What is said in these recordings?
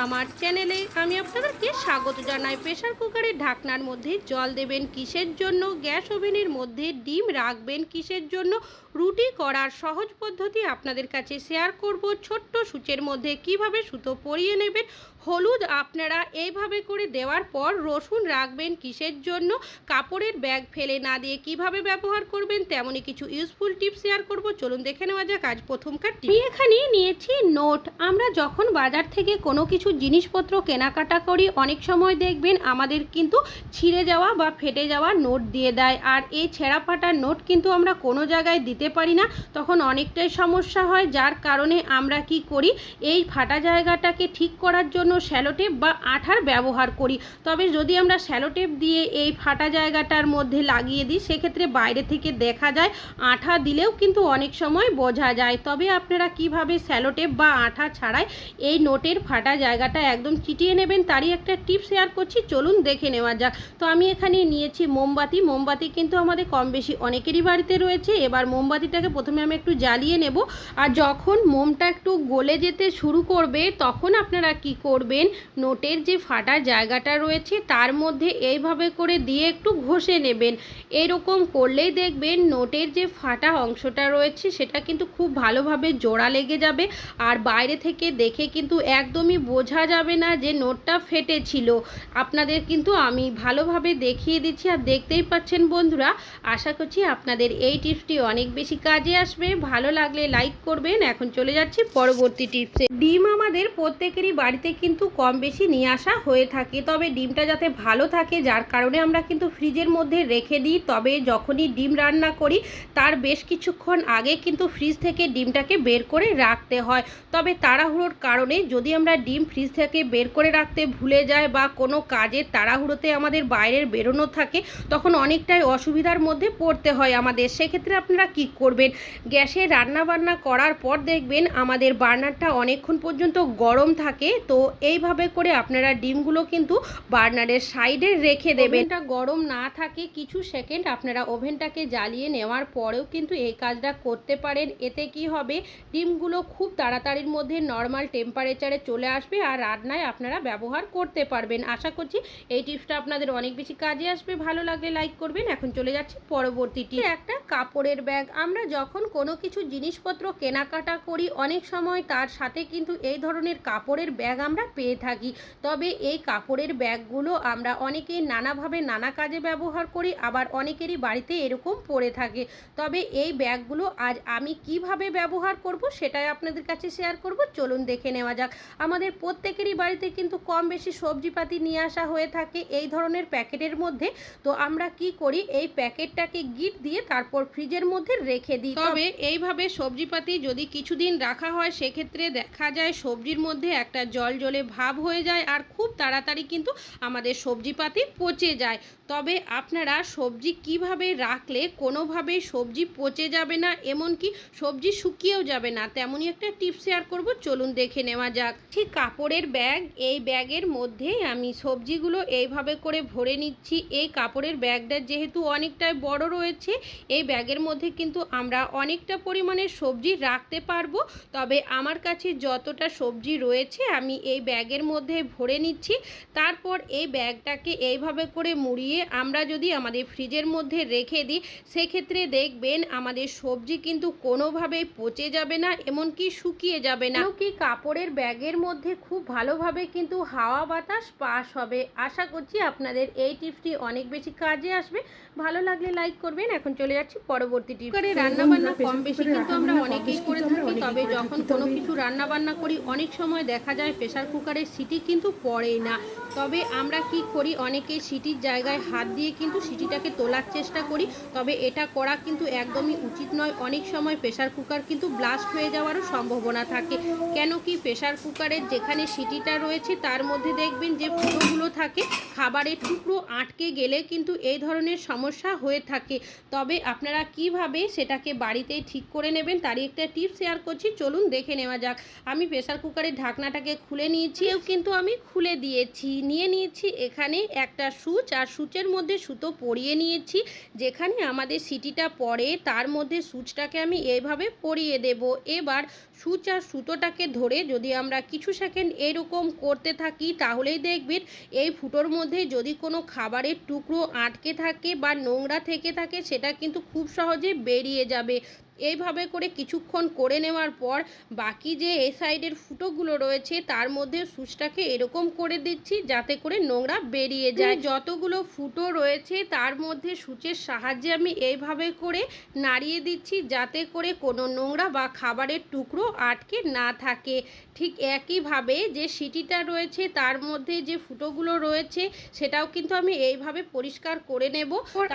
আমার চ্যানেলে আমি আপনাদেরকে স্বাগত জানাই। প্রেশার কুকারের ঢাকনার মধ্যে জল দেবেন কিসের জন্য? গ্যাস ওভেনের মধ্যে ডিম রাখবেন কিসের জন্য? রুটি করার সহজ পদ্ধতি আপনাদের কাছে শেয়ার করব। ছোট্ট সূচের মধ্যে কীভাবে সুতো পরিয়ে নেবেন? হলুদ আপনারা এইভাবে করে দেওয়ার পর রসুন রাখবেন কিসের জন্য? কাপড়ের ব্যাগ ফেলে না দিয়ে কীভাবে ব্যবহার করবেন? তেমনই কিছু ইউজফুল টিপস শেয়ার করব। চলুন দেখে নেওয়া যাক আজ প্রথমকার। আমি এখানে নিয়েছি নোট। আমরা যখন বাজার থেকে কোনো কিছু জিনিসপত্র কেনাকাটা করি, অনেক সময় দেখবেন আমাদের কিন্তু ছিঁড়ে যাওয়া বা ফেটে যাওয়া নোট দিয়ে দেয়। আর এই ছেঁড়া ফাটার নোট কিন্তু আমরা কোনো জায়গায় দিতে পারি না। তখন অনেকটাই সমস্যা হয়। যার কারণে আমরা কি করি? এই ফাটা জায়গাটাকে ঠিক করার জন্য শ্যালোটেপ বা আঠার ব্যবহার করি। তবে যদি আমরা শ্যালোটেপ দিয়ে এই ফাটা জায়গাটার মধ্যে লাগিয়ে দিই, সেক্ষেত্রে বাইরে থেকে দেখা যায় আঠা দিলেও কিন্তু অনেক সময় বোঝা যায়। তবে আপনারা কীভাবে শ্যালোটেপ বা আঠা ছাড়াই এই নোটের ফাটা জায়গাটা একদম চিটিয়ে নেবেন, তারই একটা টিপ শেয়ার করছি। চলুন দেখে নেওয়া যাক। তো আমি এখানে নিয়েছি মোমবাতি। মোমবাতি কিন্তু আমাদের কম বেশি অনেকেরই বাড়িতে রয়েছে। এবার মোমবাতিটাকে প্রথমে আমি একটু জ্বালিয়ে নেব। আর যখন মোমটা একটু গলে যেতে শুরু করবে, তখন আপনারা কি করবেন নোটের যে ফাটা জায়গাটা রয়েছে তার মধ্যে এইভাবে করে দিয়ে একটু ঘষে নেবেন। এরকম করলেই দেখবেন নোটের যে ফাটা অংশটা রয়েছে সেটা কিন্তু খুব ভালোভাবে জোড়া লেগে যাবে। আর বাইরে থেকে দেখে কিন্তু একদমই বোঝা যাবে না যে নোটটা ফেটেছিল। আপনাদের কিন্তু আমি ভালোভাবে দেখিয়ে দিচ্ছি আর দেখতেই পাচ্ছেন বন্ধুরা। আশা করছি আপনাদের এই টিপসটি অনেক বেশি কাজে আসবে। ভালো লাগলে লাইক করবেন। এখন চলে যাচ্ছি পরবর্তী টিপসে। ডিম আমাদের প্রত্যেকেরই বাড়িতে কিন্তু কম বেশি নিয়ে আসা হয়ে থাকে। তবে ডিমটা যাতে ভালো থাকে, যার কারণে আমরা কিন্তু ফ্রিজের মধ্যে রেখে দিই। তবে যখনই ডিম রান্না করি, তার বেশ কিছুক্ষণ আগে কিন্তু ফ্রিজ থেকে ডিমটাকে বের করে রাখতে হয়। তবে তাড়াহুড়োর কারণে যদি আমরা ডিম ফ্রিজ থেকে বের করে রাখতে ভুলে যাই বা কোনো কাজের তাড়াহুড়োতে আমাদের বাইরের বেরোনো থাকে, তখন অনেকটাই অসুবিধার মধ্যে পড়তে হয় আমাদের। সেক্ষেত্রে আপনারা কি করবেন? গ্যাসে রান্না বান্না করার পর দেখবেন আমাদের বার্নারটা অনেকক্ষণ পর্যন্ত গরম থাকে, তো এইভাবে করে আপনারা ডিমগুলো কিন্তু বার্নারের সাইডে রেখে দেবেন। এটা গরম না থাকে, কিছু সেকেন্ড আপনারা ওভেনটাকে জ্বালিয়ে নেওয়ার পরেও কিন্তু এই কাজটা করতে পারেন। এতে কি হবে, ডিমগুলো খুব তাড়াতাড়ির মধ্যে নর্মাল টেম্পারেচারে চলে আসবে আর রান্নায় আপনারা ব্যবহার করতে পারবেন। আশা করছি এই টিপসটা আপনাদের অনেক বেশি কাজে আসবে। ভালো লাগলে লাইক করবেন। এখন চলে যাচ্ছি পরবর্তীটি একটা কাপড়ের ব্যাগ। আমরা যখন কোনো কিছু জিনিসপত্র কেনাকাটা করি, অনেক সময় তার সাথে কিন্তু এই ধরনের কাপড়ের ব্যাগ আমরা পেয়ে থাকি। তবে এই কাপড়ের ব্যাগগুলো আমরা অনেকেই নানাভাবে নানা কাজে ব্যবহার করি, আবার অনেকেরই বাড়িতে এরকম পড়ে থাকে। তবে এই ব্যাগগুলো আজ আমি কীভাবে ব্যবহার করব সেটাই আপনাদের কাছে শেয়ার করব। চলুন দেখে নেওয়া যাক। আমাদের প্রত্যেকেরই বাড়িতে কিন্তু কম বেশি সবজিপাতি নিয়ে আসা হয়ে থাকে এই ধরনের প্যাকেটের মধ্যে। তো আমরা কি করি, এই প্যাকেটটাকে গিট দিয়ে তারপর ফ্রিজের মধ্যে রেখে দিই। তবে এইভাবে সবজিপাতি যদি কিছুদিন রাখা হয়, সেক্ষেত্রে দেখা যায়, সবজির মধ্যে একটা জল জলে ভাব হয়ে যায় আর খুব তাড়াতাড়ি কিন্তু আমাদের সবজিপাতি পচে যায়। তবে আপনারা সবজি কীভাবে রাখলে কোনোভাবেই সবজি পচে যাবে না, এমনকি সবজি শুকিয়েও যাবে না, তেমনই একটা টিপস শেয়ার করব, চলুন দেখে নেওয়া যাক। ঠিক কাপড়ের ব্যাগ, এই ব্যাগের মধ্যে আমি সবজিগুলো এইভাবে করে ভরে নিচ্ছি। এই কাপড়ের ব্যাগটা যেহেতু অনেকটাই বড় রয়েছে, এই ব্যাগের মধ্যে কিন্তু আমরা অনেকটা পরিমাণে সবজি রাখতে পারব। তবে আমার কাছে যতটা সবজি রয়েছে আমি এই ব্যাগের মধ্যে ভরে নিচ্ছি। তারপর এই ব্যাগটাকে এইভাবে করে মুড়িয়ে আমরা যদি আমাদের ফ্রিজের মধ্যে রেখে দিই সেক্ষেত্রে দেখবেন আমাদের সবজি কিন্তু কোনোভাবেই পচে যাবে না এমনকি শুকিয়ে যাবে না। কি কাপড়ের ব্যাগের মধ্যে খুব ভালোভাবে কিন্তু হাওয়া বাতাস পাস হবে। আশা করছি আপনাদের এই টিপসটি অনেক বেশি কাজে আসবে। ভালো লাগলে লাইক করবেন। এখন চলে যাচ্ছি পরবর্তী টিপ করে রান্না বান্না কম বেশি কিন্তু আমরা অনেকেই করে থাকি তবে যখন কোনো কিছু রান্না করি, অনেক সময় দেখা যায় প্রেসার কুকারের সিটি কিন্তু পড়েই না। তবে আমরা কি করি? অনেকে সিটির জায়গায় হাত দিয়ে কিন্তু সিটিটাকে তোলার চেষ্টা করি, তবে এটা করা কিন্তু একদমই উচিত নয়। অনেক সময় প্রেসার কুকার কিন্তু ব্লাস্ট হয়ে যাওয়ারও সম্ভাবনা থাকে। কেন কি প্রেসার কুকারের যেখানে সিটিটা রয়েছে, তার মধ্যে দেখবেন যে ফুটোগুলো থাকে, খাবারের টুকরো আটকে গেলে কিন্তু এই ধরনের সমস্যা হয়ে থাকে। তবে আপনারা কীভাবে সেটাকে বাড়িতেই ঠিক করে নেবেন, তারই একটা টিপস শেয়ার করছি। চলুন দেখে নেওয়া যাক। আমি প্রেসার কুকারের ঢাকনাটাকে খুলে নিয়েছি, এও কিন্তু আমি খুলে দিয়েছি। নিয়ে নিয়েছি এখানে একটা সুচ, আর সুচের মধ্যে সুতো পরিয়ে নিয়েছি। যেখানে আমাদের সিটিটা পড়ে, তার মধ্যে সুচটাকে আমি এইভাবে পরিয়ে দেব। এবার সুচ আর সুতোটাকে ধরে যদি আমরা কিছু সেকেন্ড এরকম করতে থাকি, তাহলেই দেখবেন এই ফুটোর মধ্যে যদি কোনো খাবারের টুকরো আটকে থাকে বা নোংরা থেকে থাকে, সেটা কিন্তু খুব সহজে বেরিয়ে যাবে। এইভাবে করে কিছুক্ষণ করে নেওয়ার পর বাকি যে এ সাইডের ফুটোগুলো রয়েছে তার মধ্যে সুচটাকে এরকম করে দিচ্ছি যাতে করে নোংরা বেরিয়ে যায়। যতগুলো ফুটো রয়েছে তার মধ্যে সুচের সাহায্যে আমি এইভাবে করে নাড়িয়ে দিচ্ছি যাতে করে কোনো নোংরা বা খাবারের টুকরো আটকে না থাকে। ঠিক একইভাবে যে সিটিটা রয়েছে তার মধ্যে যে ফুটোগুলো রয়েছে সেটাও কিন্তু আমি এইভাবে পরিষ্কার করে নেব।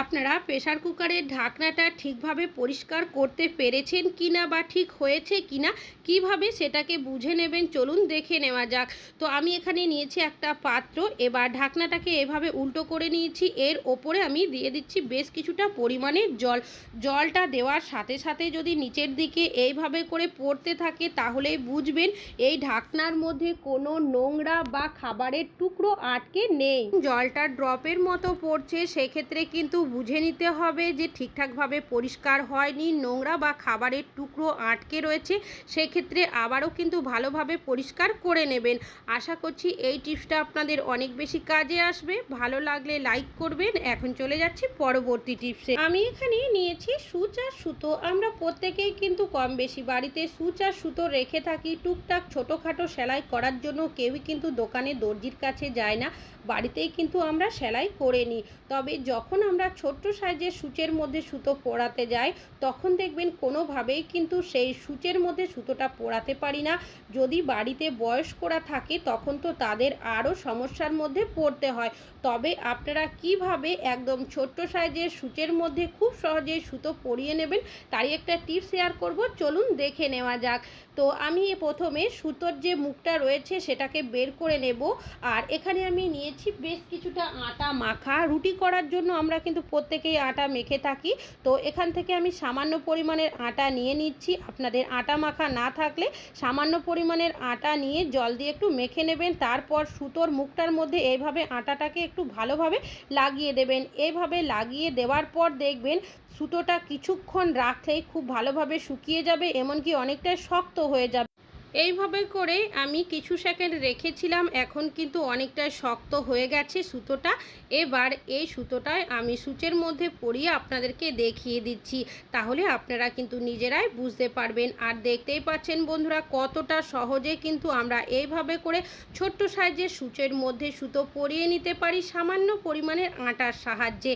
আপনারা প্রেসার কুকারের ঢাকনাটা ঠিকভাবে পরিষ্কার করতে পেরেছেন কিনা বা ঠিক হয়েছে কিনা, কীভাবে সেটাকে বুঝে নেবেন চলুন দেখে নেওয়া যাক। তো আমি এখানে নিয়েছি একটা পাত্র, এবার ঢাকনাটাকে এভাবে উল্টো করে নিয়েছি, এর ওপরে আমি দিয়ে দিচ্ছি বেশ কিছুটা পরিমাণের জল। জলটা দেওয়ার সাথে সাথে যদি নিচের দিকে এইভাবে করে পড়তে থাকে তাহলেই বুঝবেন এই ঢাকনার মধ্যে কোনো নোংরা বা খাবারের টুকরো আটকে নেই। জলটা ড্রপের মতো পড়ছে, সেক্ষেত্রে কিন্তু বুঝে নিতে হবে যে ঠিকঠাকভাবে পরিষ্কার হয়নি, নোংরা বা খাবারের টুকরো আটকে রয়েছে, সেক্ষেত্রে আবারও কিন্তু ভালোভাবে পরিষ্কার করে নেবেন। আশা করছি এই টিপসটা আপনাদের অনেক বেশি কাজে আসবে। ভালো লাগলে লাইক করবেন। এখন চলে যাচ্ছি পরবর্তী টিপসে। আমি এখানে নিয়েছি সুচ আর সুতো। আমরা প্রত্যেকেই কিন্তু কম বেশি বাড়িতে সুচ আর সুতো রেখে থাকি। টুকটাক ছোটোখাটো সেলাই করার জন্য কেউই কিন্তু দোকানে দর্জির কাছে যায় না। বাড়িতেই কিন্তু আমরা সেলাই করে নিই। তবে যখন আমরা ছোট্ট সাইজের সূচের মধ্যে সুতো পরাতে যাই, তখন দেখবেন, কোনোভাবেই কিন্তু সেই সূচের মধ্যে সুতোটা পরাতে পারি না। যদি বাড়িতে বয়স্করা থাকে, তখন তো তাদের আরও সমস্যার মধ্যে পড়তে হয়। তবে আপনারা কীভাবে একদম ছোট্ট সাইজের সূচের মধ্যে খুব সহজেই সুতো পরিয়ে নেবেন, তারই একটা টিপ শেয়ার করব। চলুন দেখে নেওয়া যাক। তো আমি প্রথমে সুতোর যে মুখটা রয়েছে সেটাকে বের করে নেব। আর এখানে আমি নিয়েছি বেশ কিছুটা আটা মাখা। রুটি করার জন্য আমরা কিন্তু প্রত্যেকেই আটা মেখে থাকি। তো এখান থেকে আমি সামান্য পরিমাণের আটা নিয়ে নিচ্ছি। আপনাদের আটা মাখা না থাকলে সামান্য পরিমাণের আটা নিয়ে জল দিয়ে একটু মেখে নেবেন। তারপর সুতোর মুখটার মধ্যে এইভাবে আটাটাকে একটু ভালোভাবে লাগিয়ে দেবেন। এইভাবে লাগিয়ে দেওয়ার পর দেখবেন সুতোটা কিছুক্ষণ রাখলেই খুব ভালোভাবে শুকিয়ে যাবে এমনকি অনেকটাই শক্ত হয়ে যাবে। এইভাবে করে আমি কিছু সেকেন্ড রেখেছিলাম এখন কিন্তু অনেকটা শক্ত হয়ে গেছে সুতোটা। এবার এই সুতোটায় আমি সূচের মধ্যে পরিয়ে আপনাদেরকে দেখিয়ে দিচ্ছি তাহলে আপনারা কিন্তু নিজেরাই বুঝতে পারবেন। আর দেখতেই পাচ্ছেন বন্ধুরা কতটা সহজে কিন্তু আমরা এইভাবে করে ছোট্ট সাইজের সূচের মধ্যে সুতো পরিয়ে নিতে পারি সামান্য পরিমাণের আটার সাহায্যে।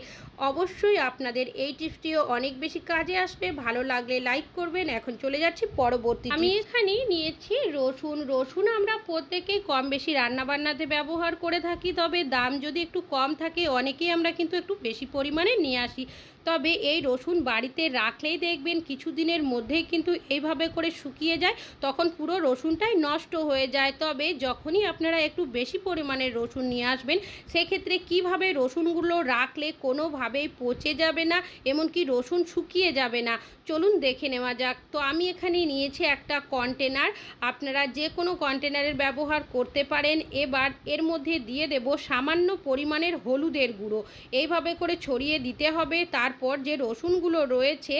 অবশ্যই আপনাদের এই টিপসটিও অনেক বেশি কাজে আসবে। ভালো লাগলে লাইক করবেন। এখন চলে যাচ্ছি পরবর্তী আমি এখানে নিয়েছি রসুন রসুন আমরা প্রত্যেকেই কম বেশি রান্নাবান্নাতে ব্যবহার করে থাকি, তবে দাম যদি একটু কম থাকে, অনেকেই আমরা কিন্তু একটু বেশি পরিমাণে নিয়ে আসি। তবে এই রসুন বাড়িতে রাখলেই দেখবেন কিছুদিনের মধ্যেই কিন্তু এইভাবে করে শুকিয়ে যায়, তখন পুরো রসুনটাই নষ্ট হয়ে যায়। তবে যখনই আপনারা একটু বেশি পরিমাণে রসুন নিয়ে আসবেন, সেক্ষেত্রে কীভাবে রসুনগুলো রাখলে কোনোভাবেই পচে যাবে না, এমনকি রসুন শুকিয়ে যাবে না? চলুন দেখে নেওয়া যাক। তো আমি এখানে নিয়েছি একটা কন্টেনার আপনারা যে কোনো কন্টেনারের ব্যবহার করতে পারেন। এবার এর মধ্যে দিয়ে দেব সামান্য পরিমাণের হলুদের গুঁড়ো। এইভাবে করে ছড়িয়ে দিতে হবে। তারপর যে রসুনগুলো রয়েছে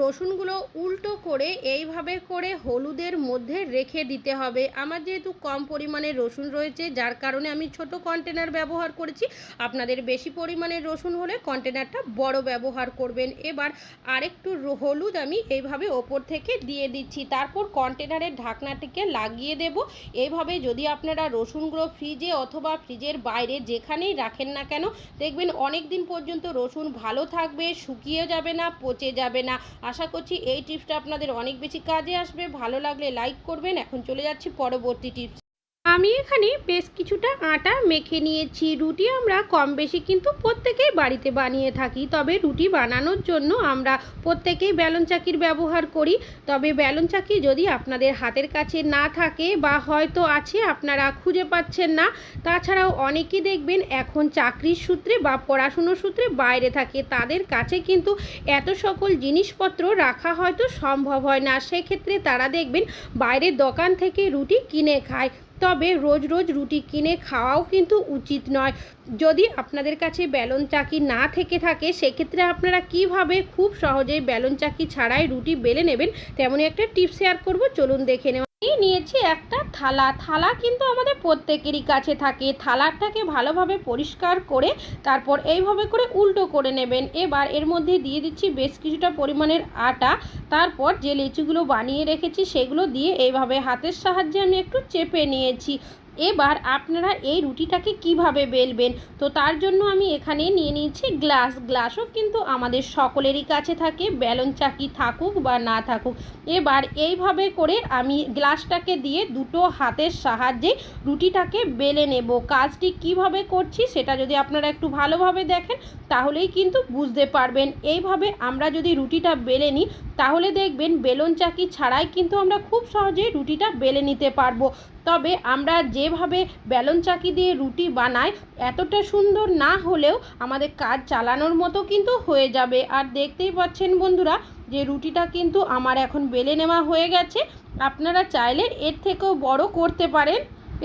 রসুনগুলো উল্টো করে এইভাবে করে হলুদের মধ্যে রেখে দিতে হবে। আমার যেহেতু কম পরিমাণে রসুন রয়েছে, যার কারণে আমি ছোট কন্টেনার ব্যবহার করেছি। আপনাদের বেশি পরিমাণে রসুন হলে কন্টেনারটা বড় ব্যবহার করবেন। এবার আরেকটু হলুদ আমি এইভাবে ওপর থেকে দিয়ে দিচ্ছি। তারপর কন্টেনারের ঢাকনাটিকে লাগিয়ে দেব। এইভাবে যদি আপনারা রসুনগুলো ফ্রিজে অথবা ফ্রিজের বাইরে যেখানেই রাখেন না কেন, দেখবেন অনেক দিন পর্যন্ত রসুন ভালো থাকবে, শুকিয়ে যাবে না, পচে যাবে না। আশা করছি এই টিপসটা আপনাদের অনেক বেশি কাজে আসবে। ভালো লাগলে লাইক করবেন। এখন চলে যাচ্ছি পরবর্তী টিপস আমি এখানে বেশ কিছুটা আটা মেখে নিয়েছি। রুটি আমরা কম বেশি কিন্তু প্রত্যেকেই বাড়িতে বানিয়ে থাকি। তবে রুটি বানানোর জন্য আমরা প্রত্যেকেই বেলন চাকির ব্যবহার করি। তবে বেলন চাকি যদি আপনাদের হাতের কাছে না থাকে বা হয়তো আছে, আপনারা খুঁজে পাচ্ছেন না। তাছাড়াও অনেকেই দেখবেন এখন চাকরির সূত্রে বা পড়াশুনোর সূত্রে বাইরে থাকে। তাদের কাছে কিন্তু এত সকল জিনিসপত্র রাখা হয়তো সম্ভব হয় না। সেক্ষেত্রে তারা দেখবেন বাইরের দোকান থেকে রুটি কিনে খায়। তবে রোজ রোজ রুটি কিনে খাওয়াও কিন্তু উচিত নয়। যদি আপনাদের কাছে বেলন চাকি না থেকে থাকে, সেক্ষেত্রে আপনারা কীভাবে খুব সহজেই বেলন চাকি ছাড়াই রুটি বেলে নেবেন, তেমনই একটা টিপ শেয়ার করব। চলুন দেখে নেওয়া নিয়েছি একটা থালা। থালা কিন্তু আমাদের প্রত্যেকেরই কাছে থাকে। থালাটাকে ভালোভাবে পরিষ্কার করে তারপর এইভাবে করে উল্টো করে নেবেন। এবার এর মধ্যে দিয়ে দিচ্ছি বেশ কিছুটা পরিমাণের আটা। তারপর যে লিচুগুলো বানিয়ে রেখেছি সেগুলো দিয়ে এইভাবে হাতের সাহায্যে আমি একটু চেপে নিয়েছি। এবার আপনারা এই রুটিটাকে কীভাবে বেলবেন? তো তার জন্য আমি এখানে নিয়ে নিয়েছি গ্লাস। গ্লাসও কিন্তু আমাদের সকলেরই কাছে থাকে বেলন চাকি থাকুক বা না থাকুক। এবার এইভাবে করে আমি গ্লাসটাকে দিয়ে দুটো হাতের সাহায্যে রুটিটাকে বেলে নেব। কাজটি কীভাবে করছি সেটা যদি আপনারা একটু ভালোভাবে দেখেন, তাহলেই কিন্তু বুঝতে পারবেন। এইভাবে আমরা যদি রুটিটা বেলে নিই, তাহলে দেখবেন বেলন চাকি ছাড়াই কিন্তু আমরা খুব সহজেই রুটিটা বেলে নিতে পারব। তবে আমরা যেভাবে বেলন চাকি দিয়ে রুটি বানাই, এতটা সুন্দর না হলেও আমাদের কাজ চালানোর মতো কিন্তু হয়ে যাবে। আর দেখতেই পাচ্ছেন বন্ধুরা, যে রুটিটা কিন্তু আমার এখন বেলে নেওয়া হয়ে গেছে। আপনারা চাইলে এর থেকেও বড় করতে পারেন।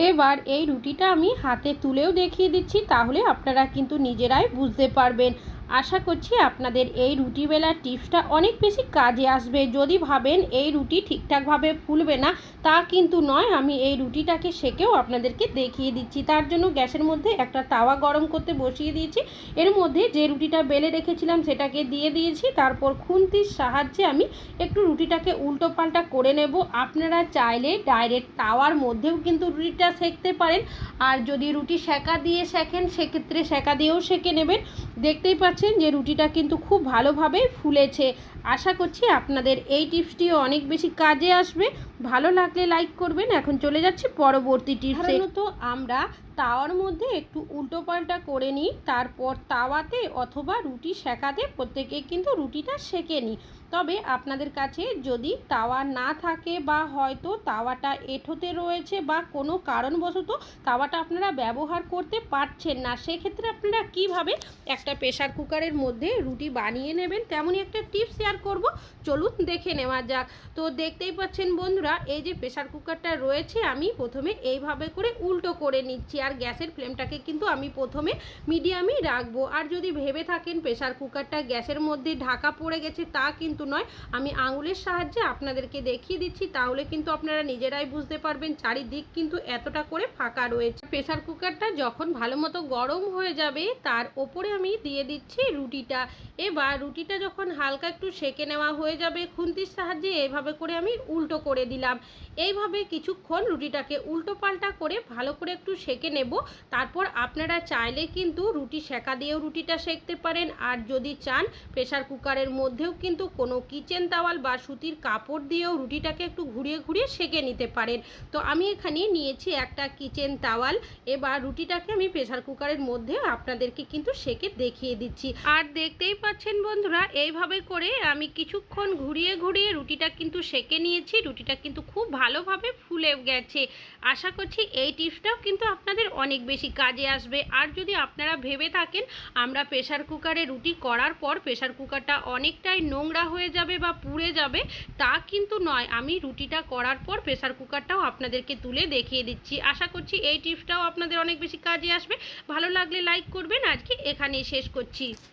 এবার এই রুটিটা আমি হাতে তুলেও দেখিয়ে দিচ্ছি, তাহলে আপনারা কিন্তু নিজেরাই বুঝতে পারবেন। আশা করছি আপনাদের এই রুটি বেলার টিপসটা অনেক বেশি কাজে আসবে। যদি ভাবেন এই রুটি ঠিকঠাকভাবে ফুলবে না, তা কিন্তু নয়, আমি এই রুটিটাকে সেকেও আপনাদেরকে দেখিয়ে দিচ্ছি। তার জন্য গ্যাসের মধ্যে একটা তাওয়া গরম করতে বসিয়ে দিয়েছি। এর মধ্যে যে রুটিটা বেলে রেখেছিলাম সেটাকে দিয়ে দিয়েছি। তারপর খুন্তির সাহায্যে আমি একটু রুটিটাকে উল্টো পাল্টা করে নেব। আপনারা চাইলে ডাইরেক্ট তাওয়ার মধ্যেও কিন্তু রুটিটা সেঁকতে পারেন। আর যদি রুটি সেকা দিয়ে সেকেন, সেক্ষেত্রে সেকা দিয়েও সেকে নেবেন। দেখতেই পাচ্ছেন যে রুটিটা কিন্তু খুব ভালোভাবে ফুলেছে। আশা করছি আপনাদের এই টিপসটিও অনেক বেশি কাজে আসবে। ভালো লাগলে লাইক করবেন। এখন চলে যাচ্ছি পরবর্তী টিপসে। তো আমরা তাওয়ার মধ্যে একটু উল্টো পাল্টা করে নিই, তারপর তাওয়াতে অথবা রুটি সেকাতে প্রত্যেকে কিন্তু রুটিটা সেকে নিই। তবে আপনাদের কাছে যদি তাওয়া না থাকে বা হয়তো তাওয়াটা এঁঠোতে রয়েছে বা কোনো কারণবশত তাওয়াটা আপনারা ব্যবহার করতে পারছেন না, সেক্ষেত্রে আপনারা কীভাবে একটা প্রেশার কুকারের মধ্যে রুটি বানিয়ে নেবেন? তেমনই একটা টিপস শেয়ার করব। চলুন দেখে নেওয়া যাক। তো দেখতেই পাচ্ছেন বন্ধুরা, এই যে প্রেশার কুকারটা রয়েছে, আমি প্রথমে এইভাবে করে উল্টো করে নিচ্ছি। আর গ্যাসের ফ্লেমটাকে কিন্তু আমি প্রথমে মিডিয়ামই রাখব। আর যদি ভেবে থাকেন প্রেশার কুকারটা গ্যাসের মধ্যে ঢাকা পড়ে গেছে, তা কিন্তু নয়, আমি আঙুলের সাহায্যে আপনাদেরকে দেখিয়ে দিচ্ছি, তাহলে কিন্তু আপনারা নিজেরাই বুঝতে পারবেন চারিদিক কিন্তু এতটা করে ফাঁকা রয়েছে। প্রেশার কুকারটা যখন ভালো মতো গরম হয়ে যাবে, তার ওপরে আমি দিয়ে দিচ্ছি রুটিটা। এবার রুটিটা যখন হালকা একটু সেকে নেওয়া হয়ে যাবে, খুন্তির সাহায্যে এভাবে করে আমি উল্টো করে দিলাম। এইভাবে কিছুক্ষণ রুটিটাকে উল্টো পাল্টা করে ভালো করে একটু সেকে নেব। তারপর আপনারা চাইলে কিন্তু রুটি সেকা দিয়েও রুটিটা সেকতে পারেন। আর যদি চান প্রেশার কুকারের মধ্যেও কিন্তু কোনো কিচেন তাওয়াল বা সুতির কাপড় দিয়েও রুটিটাকে একটু ঘুরিয়ে ঘুরিয়ে সেকে নিতে পারেন। তো আমি এখানে নিয়েছি একটা কিচেন তাওয়াল। এবার রুটিটাকে আমি প্রেশার কুকারের মধ্যে আপনাদেরকে কিন্তু সেকে দেখিয়ে দিচ্ছি। আর দেখতেই পাচ্ছেন বন্ধুরা, এইভাবে করে আমি কিছুক্ষণ ঘুরিয়ে ঘুরিয়ে রুটিটা কিন্তু সেকে নিয়েছি। রুটিটা কিন্তু খুব ভালোভাবে ফুলে গেছে। আশা করছি এই টিপসটাও কিন্তু আপনাদের অনেক বেশি কাজে আসবে। আর যদি আপনারা ভেবে থাকেন, আমরা প্রেশার কুকারে রুটি করার পর প্রেশার কুকারটা অনেকটাই নোংরা যাবে বা পুড়ে যাবে, তা কিন্তু নয়। আমি রুটিটা করার পর প্রেসার কুকারটাও আপনাদেরকে তুলে দেখিয়ে দিচ্ছি। আশা করছি এই টিপসটাও আপনাদের অনেক বেশি কাজে আসবে। ভালো লাগলে লাইক করবেন। আজকে এখানেই শেষ করছি।